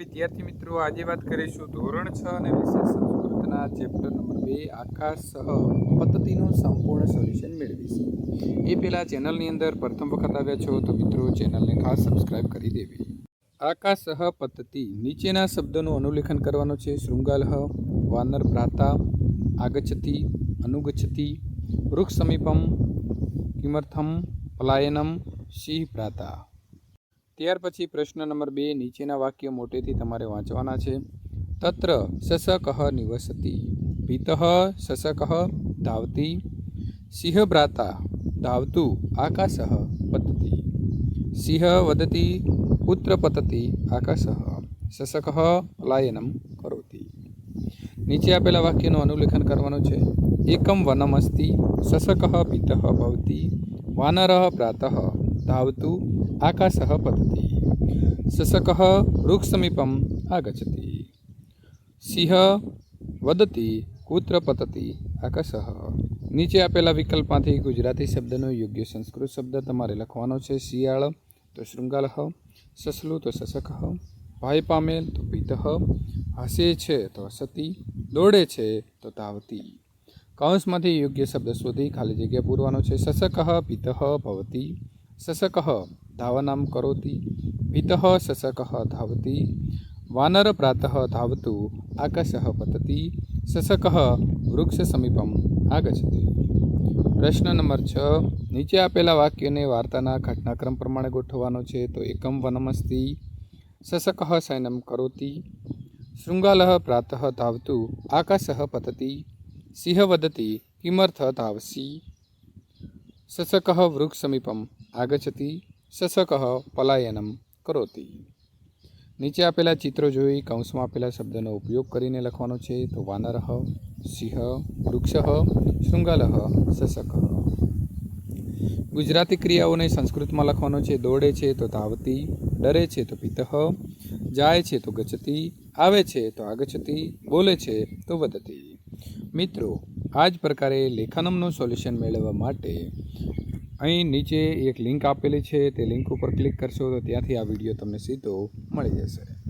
વિદ્યાર્થી મિત્રો, આજે વાત કરીશું ધોરણ છ અને વિશેષ સંસ્કૃતના ચેપ્ટર નંબર બે આકાશ સહ પદ્ધતિનું સંપૂર્ણ સોલ્યુશન મેળવીશું. એ પહેલાં ચેનલની અંદર પ્રથમ વખત આવ્યા છો તો મિત્રો, ચેનલને ખાસ સબસ્ક્રાઇબ કરી દેવી. આકાશ સહ પદ્ધતિ, નીચેના શબ્દોનું અનુલેખન કરવાનું છે. શૃંગાલહ વાનર પ્રાતા આગચ્છતિ, અનુગચ્છતિ, વૃક્ષ સમીપમ, કિમર્થમ, પલાયનમ, સિંહ પ્રાતા ત્યાર પછી પ્રશ્ન નંબર બે, નીચેના વાક્ય મોટેથી તમારે વાંચવાના છે. તત્ર સસકહ નિવસતી, ભીતઃ સસકહ ધાવતી, સિંહ ભ્રાતા ધાવતું આકાશ પતતી, સિંહ વદતી પુત્ર પતતી આકાશ સસકહ પલાયનમ કરોતી. નીચે આપેલા વાક્યનું અનુલેખન કરવાનું છે. એકમ વનમ અસ્તિ શશકઃ પિતઃ ભવતિ, વાનરઃ પ્રાતઃ ધાવતુ આકાશઃ પતતિ શશકઃ વૃક્ષસમીપમ આગચ્છતિ સિંહ વદતિ કુત્ર પતતી આકાશ નીચે આપેલા વિકલ્પમાંથી ગુજરાતી શબ્દનો યોગ્ય સંસ્કૃત શબ્દ તમારે લખવાનો છે. શિયાળ તો શૃંગાલ સસલું તો શશક ભાઈ પામેલ તો પિતઃ હસે છે તો હસતી, દોડે છે તો ધાવતી કૌંસમાંથી યોગ્ય શબ્દ શોધી ખાલી જગ્યા પૂરવાનો છે. શશક પિતઃ ભવતી. શશકઃ ધાવનામ કરોતી પિતઃ શશકઃ ધાવતી વાનર પ્રાતઃ ધાવતુ આકાશ પતતી શશકઃ વૃક્ષ સમીપમ આગચતી પ્રશ્ન નંબર છ નીચે આપેલા વાક્યને વાર્તાના ઘટનાક્રમ પ્રમાણે ગોઠવવાનો છે તો એકમ વનમસ્તિ શશકઃ શયનમ કરોતી શૃંગાલ પ્રાતઃ ધાવતુ આકાશ પતતી સિંહ વદતી કિમર્થ ધાવસી શશકઃ વૃક્ષ સમીપમ આગચ્છતિ શશક પલાયનમ કરોતિ નીચે આપેલા ચિત્રો જોઈ કૌંસમાં આપેલા શબ્દનો ઉપયોગ કરીને લખવાનો છે તો વાનરહ સિંહ વૃક્ષ શૃંગલહ શશક ગુજરાતી ક્રિયાઓને સંસ્કૃતમાં લખવાનો છે દોડે છે તો ધાવતી ડરે છે તો પિતઃ જાય છે તો ગચતી આવે છે તો આગચતી બોલે છે તો વધતી મિત્રો આ જ પ્રકારે લેખનમનું સોલ્યુશન મેળવવા માટે અહીં નીચે એક લિંક આપેલી છે, તે લિંક ઉપર ક્લિક કરશો તો ત્યાંથી આ વીડિયો તમને સીધો મળી જશે.